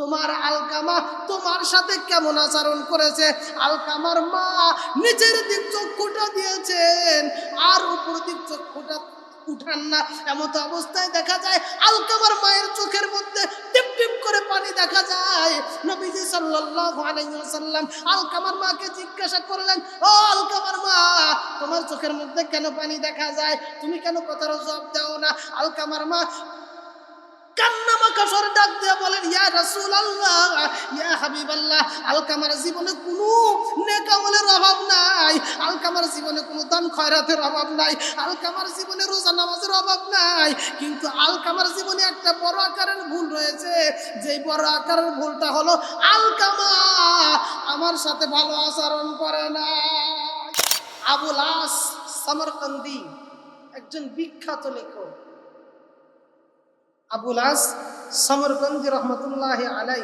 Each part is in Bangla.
তোমার আলকামা তোমার সাথে কেমন আচরণ করেছে? আলকামার মা নিচের দিক চক্ষুটা দিয়েছেন, আর উপর দিক চক্ষুটা উঠান না। এমত অবস্থায় দেখা যায়, আলকামার মায়ের চোখের মধ্যে টিপ টিপ করে পানি দেখা যায়। নবীজি সাল্লাল্লাহু আলাইহি ওয়াসাল্লাম আলকামার মাকে জিজ্ঞাসা করলেন, ও আলকামার মা, তোমার চোখের মধ্যে কেন পানি দেখা যায়? তুমি কেন কথার জবাব দাও না? আলকামার মা ডাক বলেন, ইয়া রাসূলুল্লাহ, ইয়া আলকামার জীবনে কোনো নেক আমলের অভাব নাই, আলকামার কোনো খয়রাতের অভাব নাই নামাজের অভাব নাই, কিন্তু আলকামার জীবনে একটা আকারের রয়েছে। যেই আকারের ভুলটা হলো আলকামা, আমার সাথে ভালো আচরণ করে না। আবুল আস সামরকান্দি, একজন বিখ্যাত লেখক আবুল আস সমরগঞ্জি রহমতুল্লাহ আলাই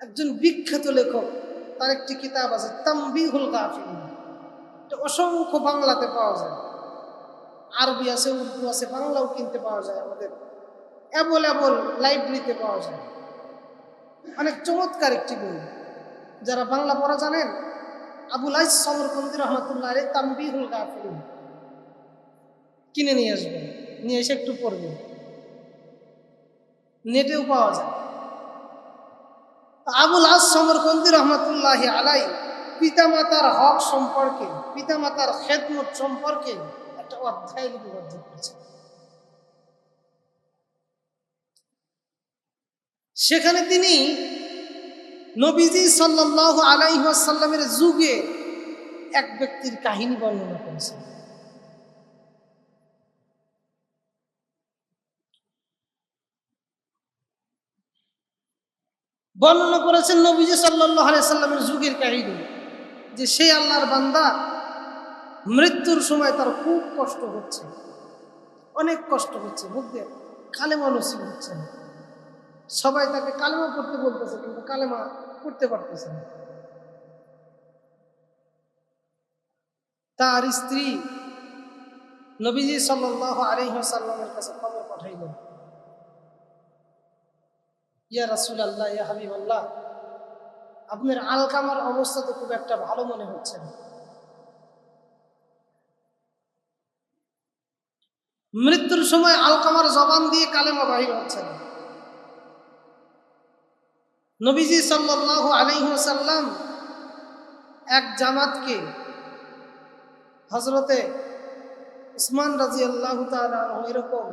একজন বিখ্যাত লেখক, তার একটি কিতাব আছে, তাম্বিহুল গাফিল। অসংখ্য বাংলাতে পাওয়া যায়। আরবি আছে, উর্দু আছে, বাংলাও কিনতে পাওয়া যায় আমাদের। অ্যাভেলেবল লাইব্রেরিতে পাওয়া যায়। অনেক চমৎকার একটি বই। যারা বাংলা পড়া জানেন, আবুল আইস সমরকন্দি রহমতুল্লাহ তাম্বিহুল গাফিল। কিনে নিয়ে আসবেন, নিয়ে এসে একটু পড়বেন। নেটেও পাওয়া যায়। আবুল আস সমরকন্দি রহমতুল্লাহ আলাই পিতামাতার হক সম্পর্কে, পিতামাতার খেদমত সম্পর্কে একটা অধ্যায় লিপিবদ্ধ করেছে। সেখানে তিনি নবীজি সাল্লাহ আলাইসাল্লামের যুগে এক ব্যক্তির কাহিনী বর্ণনা করেছেন। বর্ণনা করেছেন নবীজি সাল্লাহ সাল্লামের যুগের কাহিনী, যে সেই আল্লাহর বান্দা মৃত্যুর সময় তার খুব কষ্ট হচ্ছে, অনেক কষ্ট হচ্ছে বুঝতে কালেমা নসিব হচ্ছে না। সবাই তাকে কালেমা পড়তে বলতেছে, কিন্তু কালেমা পড়তে পারতেছে না। তার স্ত্রী নবীজি সাল্লাহ আলহিহাসাল্লামের কাছে খবর পাঠাইলেন। ইয়া রাসুল আল্লাহ ইয়া হাবিব আল্লাহ আপনার আলকামার অবস্থা তো খুব একটা ভালো মনে হচ্ছে না। মৃত্যুর সময় আলকামার জবান দিয়ে কালেমা বাহির হচ্ছে না। নবীজি সাল্লাহ আলহিহাসাল্লাম এক জামাতকে হজরতে উসমান রাজি আল্লাহ এরকম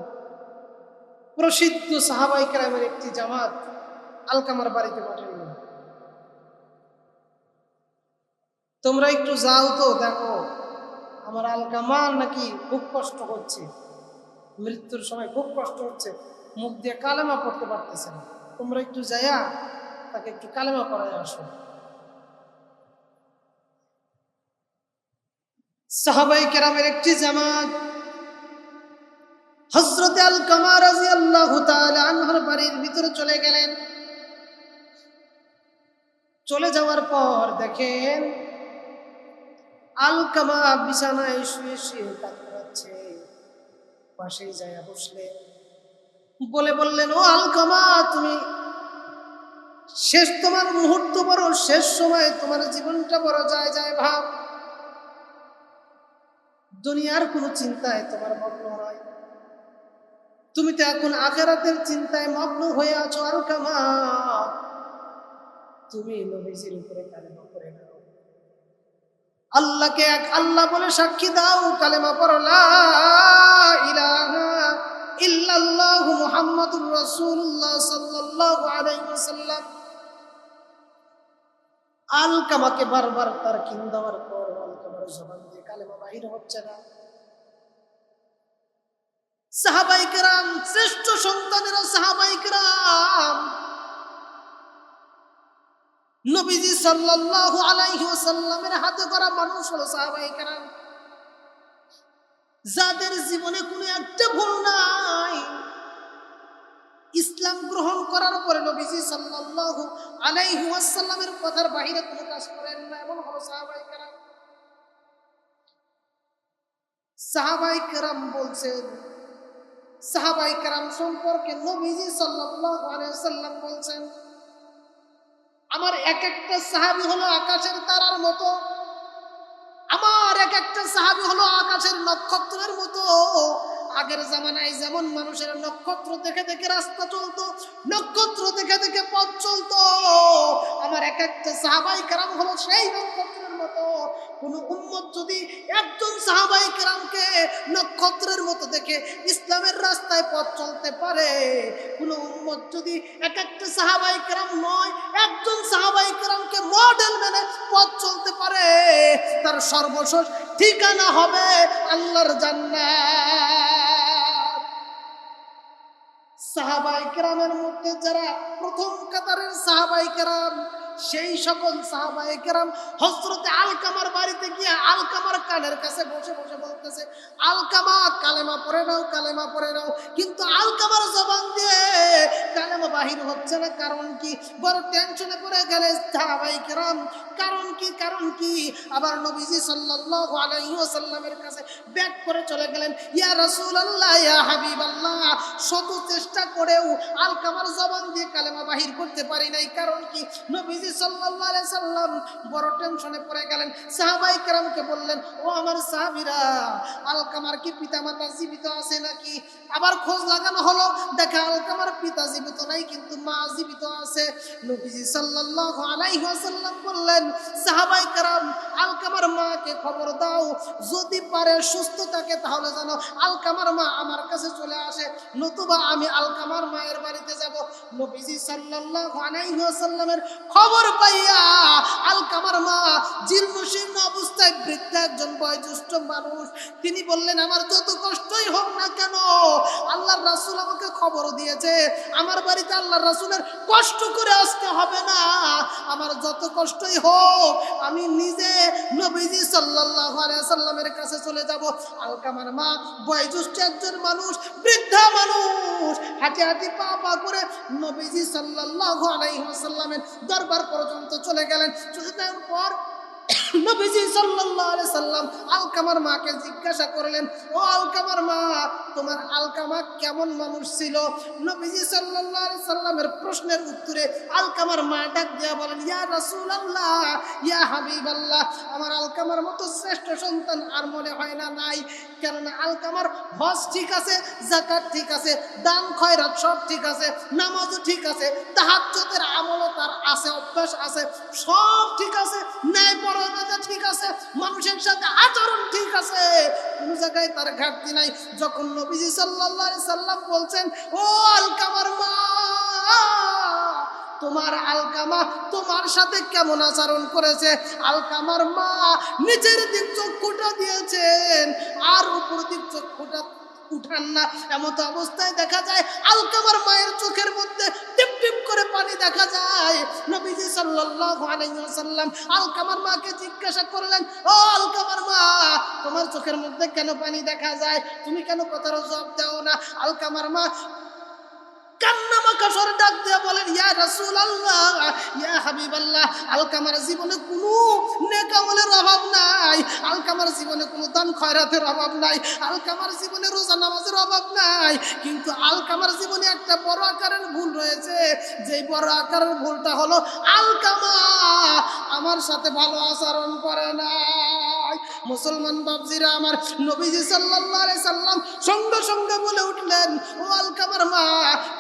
প্রসিদ্ধ সাহাবাই ক্রামের একটি জামাত আলকামার বাড়িতে পাঠাইল। তোমরা একটু যাও তো, দেখো আমার আলকামার নাকি খুব কষ্ট হচ্ছে মৃত্যুর সময় খুব কষ্ট হচ্ছে, মুখ দিয়ে কালেমা পড়তে পারতেছে না। তোমরা একটু যাইয়া তাকে একটু কালেমা করায় আসো। সাহাবাই কেরামের একটি জামাত হজরত আল কামার আনহার বাড়ির ভিতরে চলে গেলেন। চলে যাওয়ার পর দেখেন আলকামা বিছানায় শুয়ে শুয়ে কাতরাচ্ছে পাশেই যায় বসলে। বলে বললেন, ও আলকামা তুমি শেষ তোমার মুহূর্ত বড়, শেষ সময় তোমার জীবনটা বড় যায় যায় ভাব। দুনিয়ার কোনো চিন্তায় তোমার মগ্ন নয়। তুমি তো এখন আখেরাতের চিন্তায় মগ্ন হয়ে আছো আলকামা তুমি নবীজির উপরে কালেমা করে নাও। আল্লাহকে এক আল্লাহ বলে সাক্ষী দাও, কালেমা পড়ো, লা ইলাহা ইল্লাল্লাহ মুহাম্মাদুর রাসূলুল্লাহ সাল্লাল্লাহু আলাইহি ওয়াসাল্লাম। আলকামাকে বারবার তার কিন দেওয়ার পর আলকামার জবান দিয়ে কালেমা বাহির হচ্ছে না। শ্রেষ্ঠ সন্তানেরা সাহাবাইকেরাম। নবীজি সাল্লাল্লাহু আলাইহি ওয়াসাল্লামের হাতে করা মানুষ হলো সাহাবাইকেরাম। যাদের জীবনে কোনো একটা ভুল নাই। ইসলাম গ্রহণ করার পরে নবীজি সাল্লাল্লাহু আলাইহি ওয়াসাল্লামের কথার বাইরে কোনো কাজ করেন না, এমন হলো সাহাবাই কেরাম সাহাবাই কেরাম বলছেন সাহাবাই কারাম সম্পর্কে নবীজি সাল্লাম বলছেন, আমার এক একটা সাহাবী হলো আকাশের তারার মতো, আমার এক একটা সাহাবী হলো আকাশের নক্ষত্রের মতো। আগের জামানায় যেমন মানুষের নক্ষত্র দেখে দেখে রাস্তা চলতো, নক্ষত্র দেখে দেখে পথ চলতো একটা সাহাবাই কারাম হলো সেই নক্ষত্রের মতো। কোন যদি একজন সাহাবাই কেরামকে নক্ষত্রের মতো দেখে ইসলামের রাস্তায় পথ চলতে পারে, কোন যদি এক একটা সাহাবাই কেরাম নয়, একজন সাহাবাই কেরামকে মডেল মেনে পথ চলতে পারে, তার সর্বশেষ ঠিকানা হবে আল্লাহর জান্নাত। সাহাবাই কেরামের মধ্যে যারা প্রথম কাতারের সাহাবাই কেরাম সেই সকল সাহাবাহিকেরাম হজরতে আলকামার বাড়িতে গিয়ে আলকামার কানের কাছে বসে বসে বলতেছে, আলকামা, কালেমা পরে নাও, কালেমা পরে নাও। কিন্তু আলকামার জবান দিয়ে বাহির হচ্ছে না, কারণ কি? বড় টেনশনে পড়ে গেলে সাহাবাই কারণ কি? কারণ কি? আবার নবীজি সাল্লাল্লাহু আলাইহি ওয়াসাল্লামের কাছে ব্যাক করে চলে গেলেন, ইয়া রাসূলুল্লাহ, ইয়া হাবিবাল্লাহ, শত চেষ্টা করেও আলকামার জবান দিয়ে কালেমা বাহির করতে পারি নাই। কারণ কি? নবীজি সাল্লাল্লাহু আলাইহি সাল্লাম বড় টেনশনে পড়ে গেলেন সাহাবাই কেরামকে বললেন, ও আমার সাহাবীরা আলকামার কি পিতামাতা জীবিত আছে নাকি? আবার খোঁজ লাগানো হলো, দেখা আলকামার পিতা জীবিত নাই কিন্তু মা জীবিত আছে। নবীজি সাল্লাল্লাহু আলাইহি ওয়াসাল্লাম বললেন, সাহাবাই কারাম, আলকামার মাকে খবর দাও। যদি পারে সুস্থ থাকে তাহলে যেন আলকামার মা আমার কাছে চলে আসে, নতুবা আমি আলকামার মায়ের বাড়িতে যাব। নবীজি সাল্লাল্লাহু আলাইহি ওয়াসাল্লামের খবর পাইয়া আলকামার মা জীর্ণ শীর্ণ অবস্থায় বৃদ্ধ একজন বয়োজ্যেষ্ঠ মানুষ, তিনি বললেন, আমার যত কষ্টই হোক না কেন রাসূল আমাকে খবর দিয়েছে, আমার বাড়িতে আল্লাহর রাসূলের কষ্ট করে আসতে হবে না। আমার যত কষ্টই হোক, আমি নিজে নবীজি আলাইহি সাল্লামের কাছে চলে যাব। আলকামার মা, বয়োজ্যেষ্ঠ একজন মানুষ, বৃদ্ধা মানুষ, হাঁটি হাঁটি পা পা করে নবীজি সাল্লাল্লাহু আলাইহি সাল্লামের দরবার পর্যন্ত চলে গেলেন। চলে যাওয়ার পর নবীজি সাল্লাল্লাহু আলাইহি সাল্লাম আলকামার মাকে জিজ্ঞাসা করলেন, ও আলকামার মা, তোমার আলকামা কেমন মানুষ ছিল? নবীজি সাল্লাল্লাহু আলাইহি সাল্লামের প্রশ্নের উত্তরে আলকামার মা ডাক দিয়া বলেন, ইয়া রাসূলুল্লাহ, ইয়া হাবিবাল্লাহ, আমার আলকামার মতো শ্রেষ্ঠ সন্তান আর মনে হয় না নাই। কেননা আলকামার হজ ঠিক আছে জাকাত ঠিক আছে, দান খয়রাত সব ঠিক আছে, নামাজও ঠিক আছে, তাহাজ্জুদের আমলও তার আছে, অভ্যাস আছে, সব ঠিক আছে ন্যায় ঠিক আছে, মানুষের সাথে আচরণ ঠিক আছে জায়গায় তার ঘাটতি নাই। যখন নবীজি আলাইহি সাল্লাম বলছেন, ও আলকামার মা, তোমার আলকামা তোমার সাথে কেমন আচরণ করেছে? আলকামার মা নিচের দিক চক্ষুটা দিয়েছেন, আর উপর দিক চক্ষুটা উঠান না। এমত অবস্থায় দেখা যায়, আলকামার মায়ের চোখের মধ্যে টিপ টিপ করে পানি দেখা যায়। তোমার চোখের মধ্যে কেন পানি দেখা যায়? তুমি কেন কথার জবাব দাও না? আলকামার মা কান্নামাকাশর ডাক দিয়ে বলেন, ইয়া রাসূলুল্লাহ, ইয়া হাবিব আল্লাহ আলকামার জীবনে কোনো নেকামলের অভাব নাই। আলকামার জীবনে কোনো দান খয়রাতের অভাব নাই। আলকামার জীবনে রোজা নামাজের অভাব নাই। কিন্তু আলকামার জীবনে একটা বড় আকারের ভুল রয়েছে। যেই বড় আকারের ভুলটা হলো আলকামা। আমার সাথে ভালো আচরণ করে না মুসলমান বাবজিরা আমার নবীজি আলাইহি সাল্লাম সঙ্গে সঙ্গে বলে উঠলেন, ও আলকামার মা,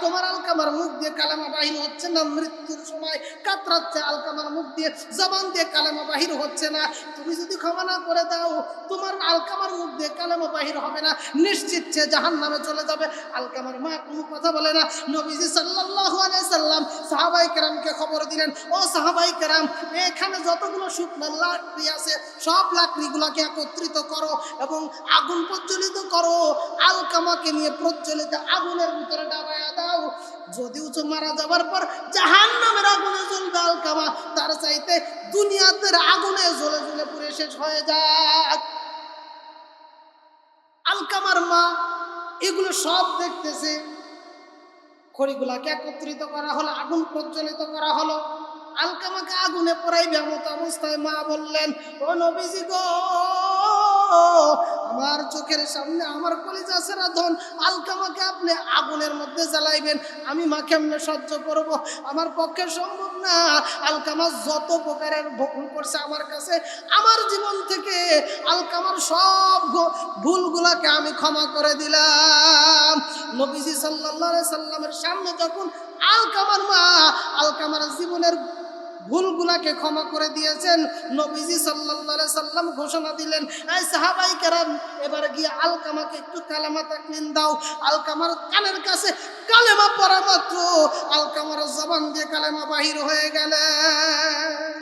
তোমার আলকামার মুখ দিয়ে কালেমা বাহির হচ্ছে না, মৃত্যুর সময় কাতরাচ্ছে আলকামার মুখ দিয়ে, জবান দিয়ে কালেমা বাহির হচ্ছে না। তুমি যদি ক্ষমা না করে দাও, তোমার আলকামার মুখ দিয়ে কালেমা বাহির হবে না। নিশ্চিত সে জাহান নামে চলে যাবে। আলকামার মা কোনো কথা বলে না। নবীজি সাল্লাহ আলাইহি সাল্লাম সাহাবাই কেরামকে খবর দিলেন, ও সাহাবাই কেরাম এখানে যতগুলো শুকনো লাকড়ি আছে, সব লাকড়িগুলোকে একত্রিত করো এবং আগুন প্রজ্বলিত করো। আলকামাকে নিয়ে প্রজ্বলিত আগুনের ভিতরে ডাবায়া দাও। যদি উঁচু মারা যাবার পর জাহান নামের আগুনে জ্বলবে আলকামা, তার চাইতে দুনিয়াতে আগুনে জ্বলে জ্বলে পুড়ে শেষ হয়ে যাক। আলকামার মা এগুলো সব দেখতেছে। খড়িগুলাকে একত্রিত করা হলো, আগুন প্রজ্বলিত করা হলো। আলকামাকে আগুনে পড়াইবে মতো অবস্থায় মা বললেন, ও নবীজি গো আমার চোখের সামনে আমার কলিজা সেরা ধন আলকামাকে আপনি আগুনের মধ্যে জ্বালাইবেন, আমি মা কেমনে সহ্য করব? আমার পক্ষে সম্ভব না। আলকামা যত প্রকারের ভুল করছে আমার কাছে, আমার জীবন থেকে আলকামার সব ভুলগুলাকে আমি ক্ষমা করে দিলাম। নবীজি আলাইহি সাল্লামের সামনে যখন আলকামার মা আলকামার জীবনের ভুলগুলাকে ক্ষমা করে দিয়েছেন। নবীজি সাল্লা সাল্লাম ঘোষণা দিলেন, এই সাহাবাই কেরাম, এবার গিয়ে আলকামাকে একটু কালেমা তাকলিন দাও। আলকামার কানের কাছে কালেমা পড়া মাত্র। আলকামার জবান দিয়ে কালেমা বাহির হয়ে গেলেন